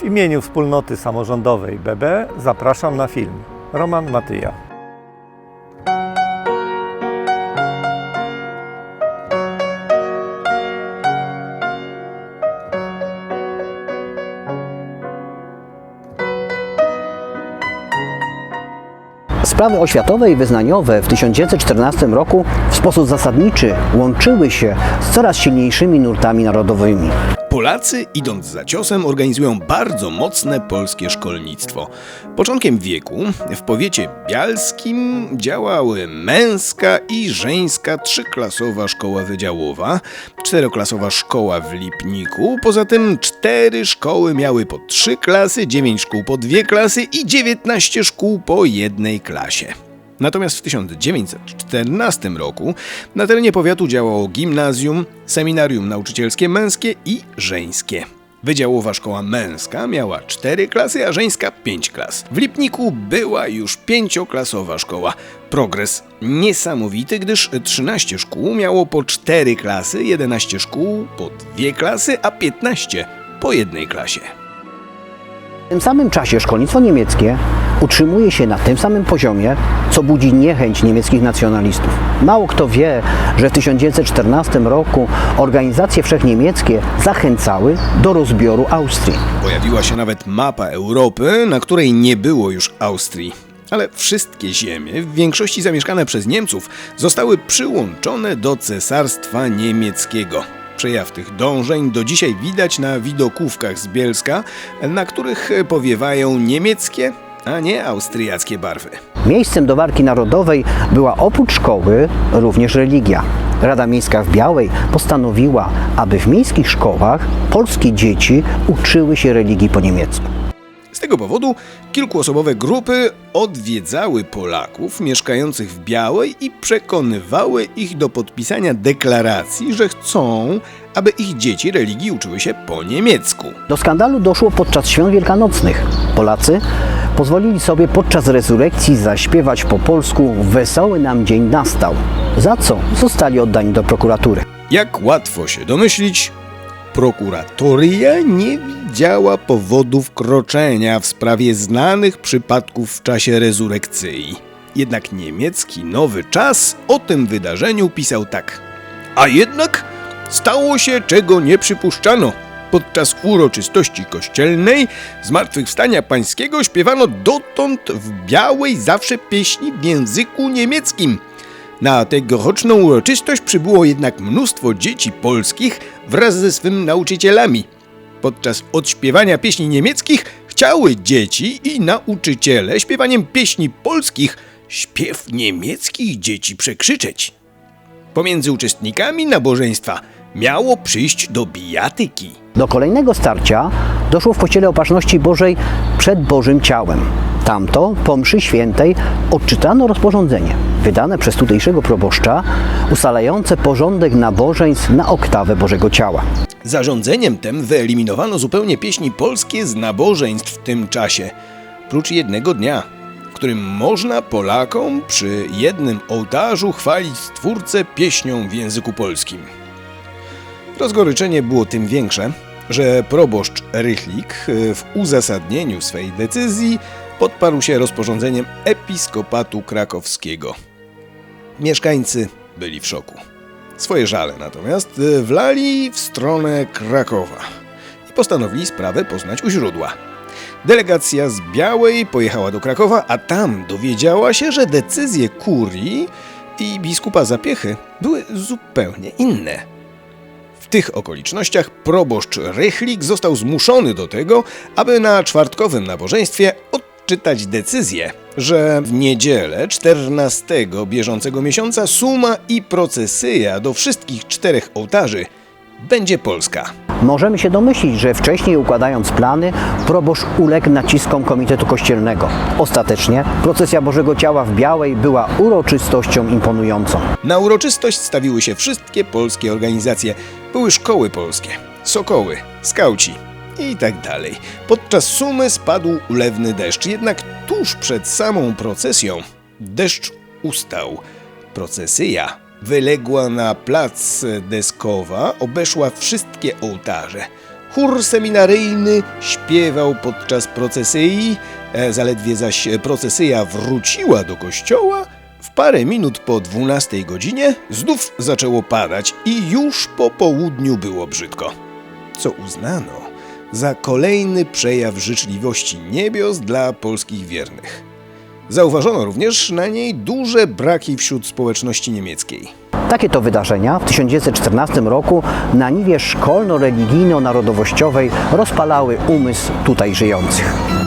W imieniu wspólnoty samorządowej BB zapraszam na film. Roman Matyja. Sprawy oświatowe i wyznaniowe w 1914 roku w sposób zasadniczy łączyły się z coraz silniejszymi nurtami narodowymi. Polacy, idąc za ciosem, organizują bardzo mocne polskie szkolnictwo. Początkiem wieku w powiecie bialskim działały męska i żeńska trzyklasowa szkoła wydziałowa, czteroklasowa szkoła w Lipniku, poza tym cztery szkoły miały po trzy klasy, dziewięć szkół po dwie klasy i dziewiętnaście szkół po jednej klasie. Natomiast w 1914 roku na terenie powiatu działało gimnazjum, seminarium nauczycielskie męskie i żeńskie. Wydziałowa szkoła męska miała 4 klasy, a żeńska 5 klas. W Lipniku była już pięcioklasowa szkoła. Progres niesamowity, gdyż 13 szkół miało po 4 klasy, 11 szkół po 2 klasy, a 15 po jednej klasie. W tym samym czasie szkolnictwo niemieckie utrzymuje się na tym samym poziomie, co budzi niechęć niemieckich nacjonalistów. Mało kto wie, że w 1914 roku organizacje wszechniemieckie zachęcały do rozbioru Austrii. Pojawiła się nawet mapa Europy, na której nie było już Austrii. Ale wszystkie ziemie, w większości zamieszkane przez Niemców, zostały przyłączone do Cesarstwa Niemieckiego. Przejaw tych dążeń do dzisiaj widać na widokówkach z Bielska, na których powiewają niemieckie, a nie austriackie barwy. Miejscem do walki narodowej była oprócz szkoły również religia. Rada Miejska w Białej postanowiła, aby w miejskich szkołach polskie dzieci uczyły się religii po niemiecku. Z tego powodu kilkuosobowe grupy odwiedzały Polaków mieszkających w Białej i przekonywały ich do podpisania deklaracji, że chcą, aby ich dzieci religii uczyły się po niemiecku. Do skandalu doszło podczas świąt wielkanocnych. Polacy pozwolili sobie podczas rezurekcji zaśpiewać po polsku Wesoły nam dzień nastał, za co zostali oddani do prokuratury. Jak łatwo się domyślić, prokuratoria nie widziała powodów kroczenia w sprawie znanych przypadków w czasie rezurekcji. Jednak niemiecki Nowy Czas o tym wydarzeniu pisał tak. A jednak stało się, czego nie przypuszczano. Podczas uroczystości kościelnej Zmartwychwstania Pańskiego śpiewano dotąd w białej zawsze pieśni w języku niemieckim. Na tegoroczną uroczystość przybyło jednak mnóstwo dzieci polskich wraz ze swymi nauczycielami. Podczas odśpiewania pieśni niemieckich chciały dzieci i nauczyciele śpiewaniem pieśni polskich śpiew niemieckich dzieci przekrzyczeć. Pomiędzy uczestnikami nabożeństwa miało przyjść do bijatyki. Do kolejnego starcia doszło w Kościele Opatrzności Bożej przed Bożym Ciałem. Tamto, po mszy świętej, odczytano rozporządzenie wydane przez tutejszego proboszcza ustalające porządek nabożeństw na oktawę Bożego Ciała. Zarządzeniem tym wyeliminowano zupełnie pieśni polskie z nabożeństw w tym czasie, prócz jednego dnia, w którym można Polakom przy jednym ołtarzu chwalić Stwórcę pieśnią w języku polskim. Rozgoryczenie było tym większe, że proboszcz Rychlik e, w uzasadnieniu swej decyzji podparł się rozporządzeniem episkopatu krakowskiego. Mieszkańcy byli w szoku. Swoje żale natomiast e, wlali w stronę Krakowa i postanowili sprawę poznać u źródła. Delegacja z Białej pojechała do Krakowa, a tam dowiedziała się, że decyzje kurii i biskupa Zapiechy były zupełnie inne. W tych okolicznościach proboszcz Rychlik został zmuszony do tego, aby na czwartkowym nabożeństwie odczytać decyzję, że w niedzielę 14 bieżącego miesiąca suma i procesyja do wszystkich czterech ołtarzy będzie polska. Możemy się domyślić, że wcześniej układając plany, proboszcz uległ naciskom Komitetu Kościelnego. Ostatecznie procesja Bożego Ciała w Białej była uroczystością imponującą. Na uroczystość stawiły się wszystkie polskie organizacje. Były szkoły polskie, sokoły, skauci i tak dalej. Podczas sumy spadł ulewny deszcz, jednak tuż przed samą procesją deszcz ustał. Procesyja wyległa na plac Deskowa, obeszła wszystkie ołtarze. Chór seminaryjny śpiewał podczas procesji, e, zaledwie zaś procesyja wróciła do kościoła, parę minut po 12 godzinie znów zaczęło padać i już po południu było brzydko. Co uznano za kolejny przejaw życzliwości niebios dla polskich wiernych. Zauważono również na niej duże braki wśród społeczności niemieckiej. Takie to wydarzenia w 1914 roku na niwie szkolno-religijno-narodowościowej rozpalały umysł tutaj żyjących.